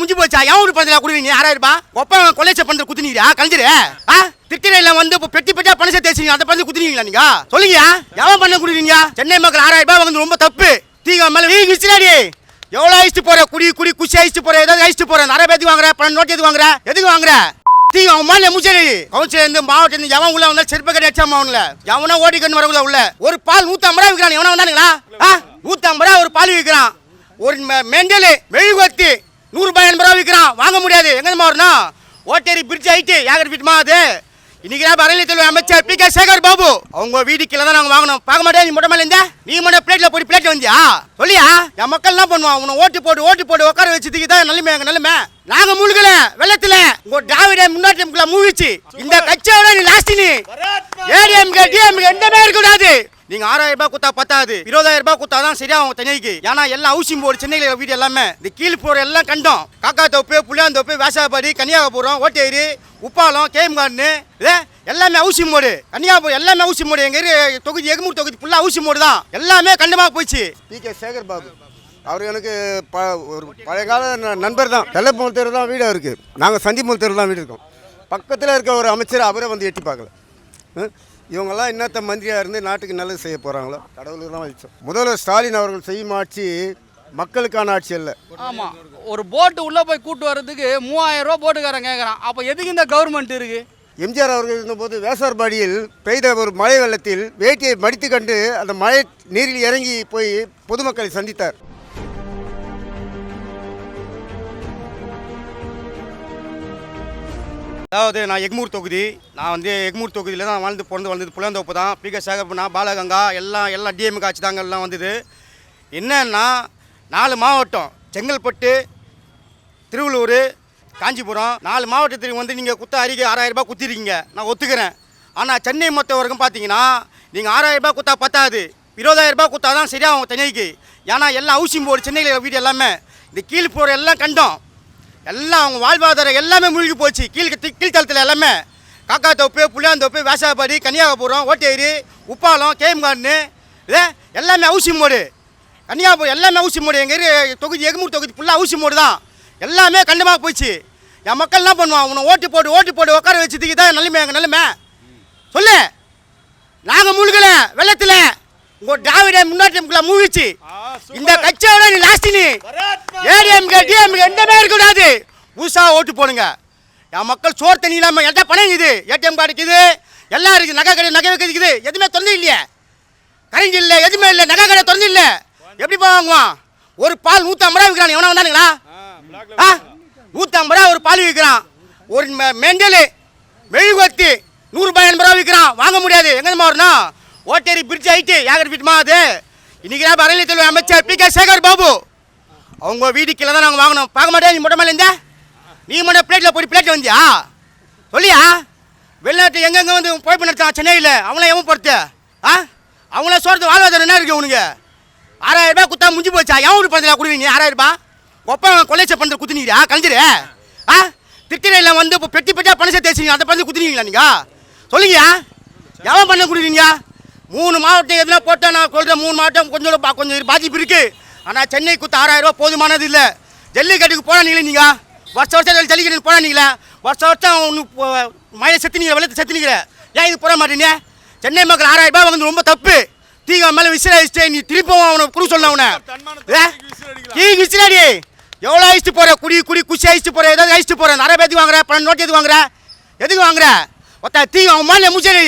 முடிஞ்சு போச்சா? எவன் ஒரு பந்தலா குடுவீங்க? ஆறாயிரம் ரூபாய்? ஒப்ப கொலைச்ச பண்ற குத்துனீரா கலைஞர் ஆ? திருச்சிரையில வந்து இப்போ பெட்டி பெட்டியா பணம் சேர்த்து அதை அந்த பணத்தை குத்துனீங்களா நீங்க? சொல்லுங்க எவன் பண்ண குடுவீங்க சென்னை மக்கள் ஆறாயிரம் ரூபாய் வந்து ரொம்ப தப்பு. தீங்க மேல நீங்க இஸ்லாடி எவ்வளோ அழிச்சிட்டு போற? குடி குடி குச்சி அழிச்சிட்டு போற? ஏதாவது அழிச்சிட்டு போற? நிறைய பேத்துக்கு வாங்குற பணம் நோட்டு எதுக்கு வாங்குற? எதுக்கு வாங்குற? தீங்க அவன் மேலே முச்சரி கவுன்சில இருந்து மாவட்டம் இருந்து எவன் உள்ள வந்தா செருப்பு கட்டி அடிச்சாம அவன்ல. எவனா ஓடிக்கன்னு வரக்குள்ள உள்ள ஒரு பால் நூத்தம்பது ரூபா விற்கிறான் எவனா வந்தானுங்களா? ஆ? நூத்தம்பது ரூபா ஒரு பால் விற்கிறான் ஒரு மெண்டலு மெழுகுவத்தி நூறுபாய் எண்பது ரூபா விற்கிறான் வாங்க முடியாது. எங்க வரணும்? ஓட்டேரி பிரிட்ஜ் ஆயிட்டு யாகர் வீட்டுமா அது? இன்னைக்கு நான் அறநிலையத்துறை அமைச்சர் பி கே சேகர் பாபு. அவங்க வீடு கீழே தான் நாங்கள் வாங்கணும். பார்க்க மாட்டேன். நீ மொட்டை மேல இருந்தா. நீ மட்டும் பிளேட்ல போய் பிளேட் வந்தியா? சொல்லியா? என் மக்கள் என்ன பண்ணுவான்? உன்னை ஓட்டு போட்டு ஓட்டு போட்டு உட்கார வச்சதுக்கு தான் நிலைமை எங்க நிலைமை? நாங்க முழுகல. வெள்ளத்துல. உங்க திராவிட முன்னாடி மூவிச்சு இந்த கட்சியோட நீ லாஸ்ட் நீ ஏடிஎம்கே டிஎம்கே எந்தமே இருக்கக்கூடாது? நீங்க ஆறாயிரம் ரூபாய் கொடுத்தா பத்தாது. இருபதாயிரம் ரூபாய் கொடுத்தா தான் சரியா அவங்க சென்னைக்கு ஏன்னா எல்லாம் ஹவுசிங் போர்டு சென்னையில் வீடு எல்லாமே. இந்த கீழ் போற எல்லாம் கண்டோம். காக்கா தோப்பு புளியாந்தோப்பு வேசாபாடி கன்னியாகுபுரம் ஓட்டேரி உப்பாலம் கேஎம் கார்டனு இதே எல்லாமே ஊசி மோடு கன்னியாகபுரம் எல்லாமே ஊசி மோடு எங்க தொகுதி எகுமூர் தொகுதி ஃபுல்லாக ஊசி மோடு தான் எல்லாமே கண்டமா போச்சு பி. கே. சேகர் பாபு அவர் எனக்கு ப ஒரு பழைய கால ந- நண்பர் தான். தெல்லப்பூல் தெரு தான் வீடு இருக்குது நாங்கள் சந்திமூல் தெரு தான் வீடு இருக்கோம். பக்கத்தில் இருக்க ஒரு அமைச்சர் அவரே வந்து எட்டி பார்க்கல. ம்? இவங்கெல்லாம் இன்னத்த மந்திரியாக இருந்து நாட்டுக்கு நல்லது செய்ய போகிறாங்களோ கடவுளுக்கு தான் வச்சோம் முதல்வர் ஸ்டாலின் அவர்கள் செய்யும் ஆட்சி மக்களுக்கான ஆட்சி அல்ல. ஆமாம் ஒரு போட்டு உள்ளே போய் கூட்டு வர்றதுக்கு மூவாயிரம் ரூபா போட்டுக்காரன் கேட்குறான் அப்போ எதுக்கு இந்த கவர்மெண்ட் இருக்குது எம்ஜிஆர் அவர்கள் இருந்தபோது வேசார்பாடியில் பெய்த ஒரு மழை வெள்ளத்தில் வேட்டியை மடித்து கண்டு அந்த மழை நீரில் இறங்கி போய் பொதுமக்களை சந்தித்தார். அதாவது நான் எக்மூர் தொகுதி நான் வந்து எக்மூர் தொகுதியில் தான் வாழ்ந்து பிறந்து வளர்ந்தது புலந்தோப்பு தான். பி கே பாலகங்கா எல்லாம் எல்லாம் டிஎம்கே ஆட்சி தாங்க எல்லாம் வந்தது. என்னன்னா நாலு மாவட்டம் செங்கல்பட்டு திருவள்ளூர் காஞ்சிபுரம். நாலு மாவட்டத்துக்கு வந்து நீங்கள் குத்த அறிக்கை ஆறாயிரம் ரூபாய் குத்திருக்கீங்க. நான் ஒத்துக்கிறேன். ஆனால் சென்னை மொத்த வரைக்கும் பார்த்தீங்கன்னா நீங்கள் ஆறாயிரம் ரூபாய் குத்தா பத்தாது. இருபதாயிரரூபா குத்தா தான் சரியாகும் சென்னைக்கு. ஏன்னா எல்லாம் ஹவுசிங் போர்டு சென்னையில் வீடு எல்லாமே. இந்த கீழ் போகிற எல்லாம் கண்டோம். எல்லாம் அவங்க வாழ்வாதாரம் எல்லாமே மூழ்கி போச்சு. கீழ் கீழ்த்தளத்தில் எல்லாமே. காக்கா தோப்பு புளியாந்தோப்பு வேசாபாடி கன்னியாகபுரம் ஓட்டேரி உப்பாலம் கேஎம் கார்டனு இதே எல்லாமே ஊசி மோடு. கன்னியாகுமரம் எல்லாமே ஊசி மோடு. எங்கள் இரு- தொகுதி எகுமூர் தொகுதி ஃபுல்லாக ஊசி மோடு தான். எல்லாமே கண்டமாக போச்சு. என் மக்கள் என்ன பண்ணுவான் உன்னை ஓட்டு போட்டு ஓட்டு போட்டு உட்கார வச்சதுக்கு தான் நிலைமை எங்கள் நிலைமை? சொல்லு. நாங்கள் முழுகல வெள்ளத்தில். உங்கள் திராவிட முன்னாட்டம் மூழ்கிச்சு. இந்த கட்சியோட நீ லாஸ்ட் நீ. ஏடிஎம்கே டிஎம்கே எந்தமே இருக்கக்கூடாது? புதுசாக ஓட்டு போடுங்க. என் மக்கள் சோறு தண்ணி இல்லாமல் எந்த பணம் இது ஏடிஎம் கார்டு இருக்குது. எல்லாம் இருக்குது. நகை கடை நகை வைக்கிறது இருக்குது. எதுவுமே திறந்து இல்லையே. கரண்ட் இல்லை எதுவுமே இல்லை. நகை கடை திறந்து இல்லை. எப்படி வாங்குவான்? ஒரு பால் நூற்றம்பது ரூபா விற்கிறான். எவனா வந்தானுங்களா? ஆ? நூற்றம்பது ரூபா ஒரு பால் விற்கிறான். ஒரு மெ- மெழுகுவத்தி நூறுரூபா எண்பது ரூபா விற்கிறான். வாங்க முடியாது. எங்கே வரணும்? ஓட்டேரி பிரிட்ஜ் ஆகிட்டு ஏகர் வீட்டுமா அது இன்னைக்கு பரவலி தவிர அமைச்சர் பி கே சேகர் பாபு. அவங்க வீடு கீழே தான் நாங்கள் வாங்கினோம் பார்க்க மாட்டேன் நீ மொட்டை மேலே இருந்தா நீ மட்டும் பிளேட்டில் போய் பிளேட் வந்தியா? சொல்லியா? வெளிநாட்டு எங்கெங்கே வந்து போய் நடத்தான் சென்னையில்? அவங்கள எவன் பொறுத்து? ஆ? அவங்கள சொல்கிறது வாழ்வாதாரம் என்ன இருக்கு உனக்கு? ஆறாயிரம் ரூபாய் குத்தா முடிஞ்சு போச்சா? எவன் வீட்டு பணத்தில் கொடுவீங்க? ஆறாயிரம் ரூபாய்? ஒப்ப கொலைச்ச பண்ணுற குத்துனீரா கலைஞர் ஆ? திருத்திரையில் வந்து இப்போ பெட்டி பெட்டியாக பணம் சேர்த்து வச்சுங்க அந்த பணத்தை குத்துனீங்களா நீங்கள் சொல்லுங்கயா எவன் பண்ண கொடுவீங்க மூணு மாவட்டம் எதுனா போட்டால் நான் சொல்கிறேன் மூணு மாவட்டம் கொஞ்சம் பா- கொஞ்சம் பாதிப்பு இருக்குது ஆனால் சென்னை குத்த ஆறாயிரம் ரூபாய் போதுமானது இல்லை. ஜல்லிக்கட்டுக்கு போனாங்களே நீங்கள் வருஷம் வருஷம் ஜல்லிக்கட்டுக்கு போனாங்களே வருஷம் வருஷம் ஒன்று மழை செத்துனீங்க வெள்ளத்தை செத்துனீங்க ஏன் இது போட மாட்டீங்க? சென்னை மக்கள் ஆறாயிரம் ரூபாய் வந்து ரொம்ப தப்பு. தீங்க மேலே விசிலாயிச்சு நீ திருப்பவும் அவனை குடு சொல்ல அவனை ஏ? கீ விசிலாடி எவ்வளோ அழிச்சிட்டு போற? குடி குடி குச்சி அழிச்சிட்டு போற? ஏதாவது அழிச்சிட்டு போற? நிறைய பேருக்கு வாங்குற? பணம் நோட்டு எதுக்கு வாங்குற? எதுக்கு வாங்குற? ஒத்த தீ அவன் மேலே முச்சரி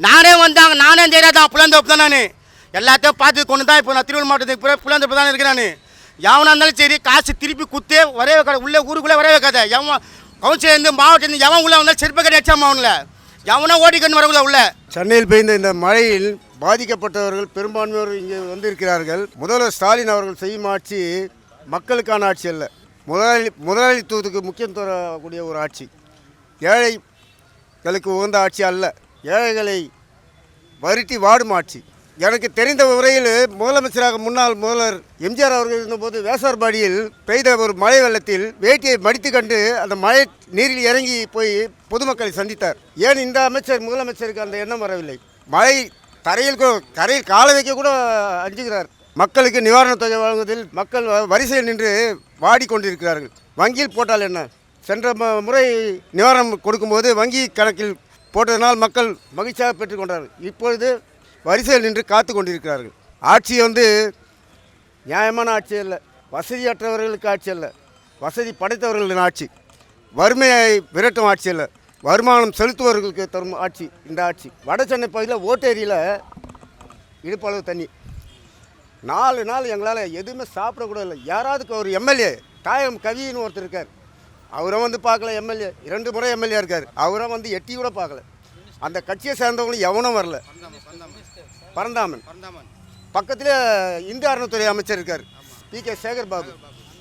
நானே வந்தாங்க நானே தெரியாதான் புலந்தோப்பு தான் நான். எல்லாத்தையும் பார்த்து கொண்டு தான் இப்போ நான் திருவள்ளூர் மாவட்டத்துக்கு புல- புலந்தோப்பு தான் இருக்கிறேன் நான். இருந்தாலும் சரி காசு திருப்பி குத்து வரவே வைக்காத உள்ளே ஊருக்குள்ளே வரவே வைக்காத. எவன் கவுன்சிலேருந்து மாவட்டத்துலேருந்து எவன் உள்ளே வந்தாலும் செருப்பு கட்டி அடிச்சாம அவனில் எவனோ ஓடிக்கன்னு வரக்குள்ள உள்ள. சென்னையில் பெய்த இந்த மழையில் பாதிக்கப்பட்டவர்கள் பெரும்பான்மையோர் இங்கே வந்திருக்கிறார்கள். முதல்வர் ஸ்டாலின் அவர்கள் செய்யும் ஆட்சி மக்களுக்கான ஆட்சி அல்ல. முதலாளி முதலாளித்துவத்துக்கு முக்கியம் தரக்கூடிய ஒரு ஆட்சி. ஏழைகளுக்கு உகந்த ஆட்சி அல்ல. ஏழைகளை வருத்தி வாடும் ஆட்சி. எனக்கு தெரிந்த முறையில் முதலமைச்சராக முன்னாள் முதல்வர் எம்ஜிஆர் அவர்கள் இருந்தபோது வேசார்பாடியில் பெய்த ஒரு மழை வெள்ளத்தில் வேட்டியை மடித்து கண்டு அந்த மழை நீரில் இறங்கி போய் பொதுமக்களை சந்தித்தார். ஏன் இந்த அமைச்சர் முதலமைச்சருக்கு அந்த எண்ணம் வரவில்லை? மழை தரையில் கூட- கரையில் கால வைக்க கூட அஞ்சுகிறார். மக்களுக்கு நிவாரணத் தொகை வழங்குவதில் மக்கள் வரிசையில் நின்று வாடிக்கொண்டிருக்கிறார்கள். வங்கியில் போட்டால் என்ன? சென்ற முறை நிவாரணம் கொடுக்கும்போது வங்கி கணக்கில் போட்டதனால் மக்கள் மகிழ்ச்சியாக பெற்றுக்கொண்டார்கள். இப்பொழுது வரிசையில் நின்று காத்து கொண்டிருக்கிறார்கள். ஆட்சி வந்து நியாயமான ஆட்சி அல்ல வசதியற்றவர்களுக்கு ஆட்சி அல்ல வசதி படைத்தவர்களின் ஆட்சி வறுமையை விரட்டும் ஆட்சி அல்ல வருமானம் செலுத்துவர்களுக்கு தரும் ஆட்சி இந்த ஆட்சி. வட சென்னை பகுதியில் ஓட்டேரியில் இடுப்பளவு தண்ணி. நாலு நாள் எங்களால் எதுவுமே சாப்பிடக்கூட இல்லை. யாராவது ஒரு எம்எல்ஏ தாயம் கவின்னு ஒருத்தர் இருக்கார். அவரும் வந்து பார்க்கல எம்எல்ஏ. இரண்டு முறை எம்எல்ஏ இருக்கார். அவரும் வந்து எட்டி கூட பார்க்கல. அந்த கட்சியை சேர்ந்தவங்களும் எவனும் வரல. பரந்தாமன். பக்கத்தில் இந்து அறநிலைத்துறை அமைச்சர் இருக்கார். P K Sekar Babu.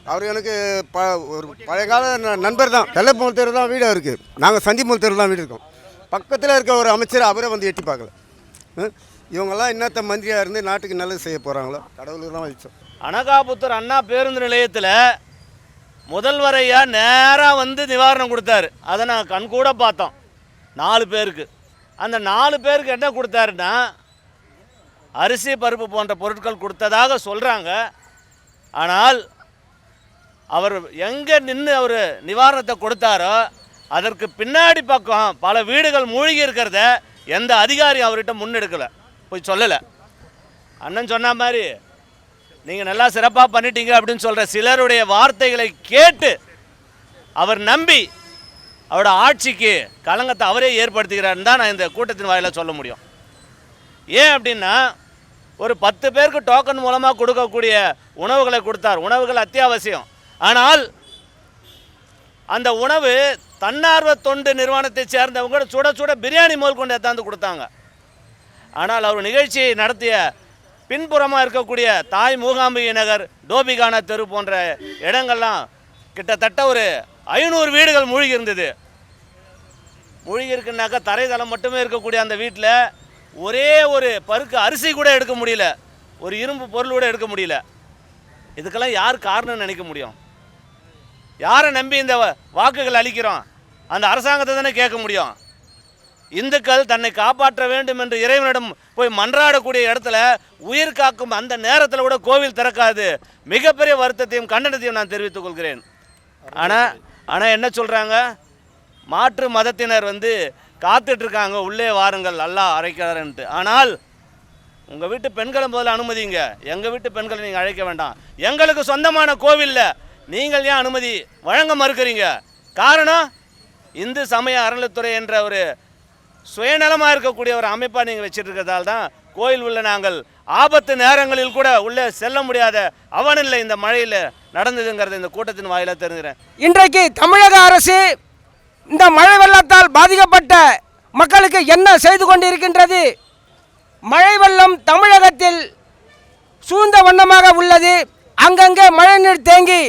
அவர் எனக்கு ப ஒரு பழைய கால ந- நண்பர் தான். வெள்ளப்பூல் தெரு தான் வீடு அவருக்கு நாங்கள் சந்திமூல் தெரு தான் வீடு இருக்கோம். பக்கத்தில் இருக்க ஒரு அமைச்சர் அவரே வந்து எட்டி பார்க்கல. ம்? இவங்கெல்லாம் என்னத்த மந்திரியாக இருந்து நாட்டுக்கு நல்லது செய்ய போகிறாங்களோ கடவுளுக்கு தான் வச்சோம் அனகாபுத்தூர் அண்ணா பேருந்து நிலையத்தில் முதல்வரையா நேராக வந்து நிவாரணம் கொடுத்தாரு. அதை நான் கண்கூட பார்த்தோம். நாலு பேருக்கு. அந்த நாலு பேருக்கு என்ன கொடுத்தாருன்னா அரிசி பருப்பு போன்ற பொருட்கள் கொடுத்ததாக சொல்கிறாங்க ஆனால் அவர் எங்கே நின்று அவர் நிவாரணத்தை கொடுத்தாரோ அதற்கு பின்னாடி பக்கம் பல வீடுகள் மூழ்கி இருக்கிறத எந்த அதிகாரியும் அவர்கிட்ட முன்னெடுக்கலை. போய் சொல்லலை. அண்ணன் சொன்ன மாதிரி நீங்கள் நல்லா சிறப்பாக பண்ணிட்டீங்க அப்படின்னு சொல்கிற சிலருடைய வார்த்தைகளை கேட்டு அவர் நம்பி அவரோட ஆட்சிக்கு களங்கத்தை அவரே ஏற்படுத்துகிறாருன்னு தான் நான் இந்த கூட்டத்தின் வாயில் சொல்ல முடியும். ஏன் அப்படின்னா ஒரு பத்து பேருக்கு டோக்கன் மூலமாக கொடுக்கக்கூடிய உணவுகளை கொடுத்தார். உணவுகள் அத்தியாவசியம். ஆனால் அந்த உணவு தன்னார்வ தொண்டு நிறுவனத்தை சேர்ந்தவங்க சுட சுட பிரியாணி முதல் கொண்டு எத்தாந்து கொடுத்தாங்க. ஆனால் அவர் நிகழ்ச்சியை நடத்திய பின்புறமாக இருக்கக்கூடிய தாய் மூகாம்பிகை நகர் டோபிகானா தெரு போன்ற இடங்கள்லாம் கிட்டத்தட்ட ஒரு ஐநூறு வீடுகள் மூழ்கி இருந்தது மூழ்கி இருக்குனாக்கா தரைதளம் மட்டுமே இருக்கக்கூடிய அந்த வீட்டில் ஒரே ஒரு பருக்கு அரிசி கூட எடுக்க முடியல. ஒரு இரும்பு பொருள் கூட எடுக்க முடியல. இதுக்கெல்லாம் யார் காரணம்னு நினைக்க முடியும்? யாரை நம்பி இந்த வாக்குகள் அளிக்கிறோம்? அந்த அரசாங்கத்தை தானே கேட்க முடியும்? இந்துக்கள் தன்னை காப்பாற்ற வேண்டும் என்று இறைவனிடம் போய் மன்றாடக்கூடிய இடத்துல உயிர் காக்கும் அந்த நேரத்தில் கூட கோவில் திறக்காது. மிகப்பெரிய வருத்தத்தையும் கண்டனத்தையும் நான் தெரிவித்துக் கொள்கிறேன். ஆனால் ஆனால் என்ன சொல்கிறாங்க மாற்று மதத்தினர் வந்து காத்துட்ருக்காங்க உள்ளே வாருங்கள் அல்லாஹ் அழைக்கிறாருன்ட்டு. ஆனால் உங்கள் வீட்டு பெண்களை முதல்ல அனுமதிங்க. எங்கள் வீட்டு பெண்களை நீங்கள் அழைக்க வேண்டாம். எங்களுக்கு சொந்தமான கோவிலில் நீங்கள் ஏன் அனுமதி வழங்க மறுக்கிறீங்க? காரணம் இந்து சமய அறநிலைத்துறை என்ற ஒரு சுயநலமாக இருக்கக்கூடிய ஒரு அமைப்பாக நீங்கள் வச்சுட்டு தான் கோயில் உள்ள நாங்கள் ஆபத்து நேரங்களில் கூட உள்ளே செல்ல முடியாத அவனில்லை இந்த மழையில் நடந்ததுங்கிறது இந்த கூட்டத்தின் வாயிலாக தெரிஞ்சுக்கிறேன். இன்றைக்கு தமிழக அரசு இந்த மழை வெள்ளத்தால் பாதிக்கப்பட்ட மக்களுக்கு என்ன செய்து கொண்டிருக்கின்றது? மழை வெள்ளம் தமிழகத்தில் சூழ்ந்த வண்ணமாக உள்ளது. அங்கங்கே மழைநீர் தேங்கி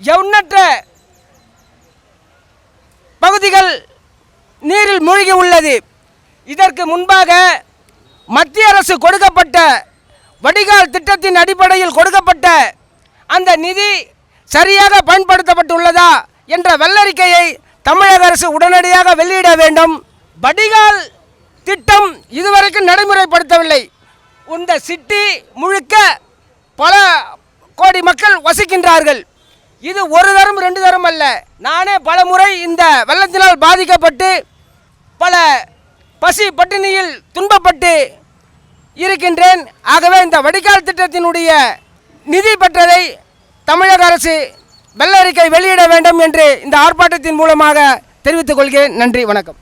எண்ணற்ற பகுதிகள் நீரில் மூழ்கி உள்ளது. இதற்கு முன்பாக மத்திய அரசு கொடுக்கப்பட்ட வடிகால் திட்டத்தின் அடிப்படையில் கொடுக்கப்பட்ட அந்த நிதி சரியாக பயன்படுத்தப்பட்டுள்ளதா என்ற வெள்ளறிக்கையை தமிழக அரசு உடனடியாக வெளியிட வேண்டும். வடிகால் திட்டம் இதுவரைக்கும் நடைமுறைப்படுத்தவில்லை. இந்த சிட்டி முழுக்க பல கோடி மக்கள் வசிக்கின்றார்கள். இது ஒரு தரம் ரெண்டு தரம் அல்ல. நானே பல முறை இந்த வெள்ளத்தினால் பாதிக்கப்பட்டு பல பசி பட்டினியில் துன்பப்பட்டு இருக்கின்றேன். ஆகவே இந்த வடிகால் திட்டத்தினுடைய நிதி பெற்றதை தமிழக அரசு வெள்ளறிக்கை வெளியிட வேண்டும் என்று இந்த ஆர்ப்பாட்டத்தின் மூலமாக தெரிவித்துக் கொள்கிறேன். நன்றி வணக்கம்.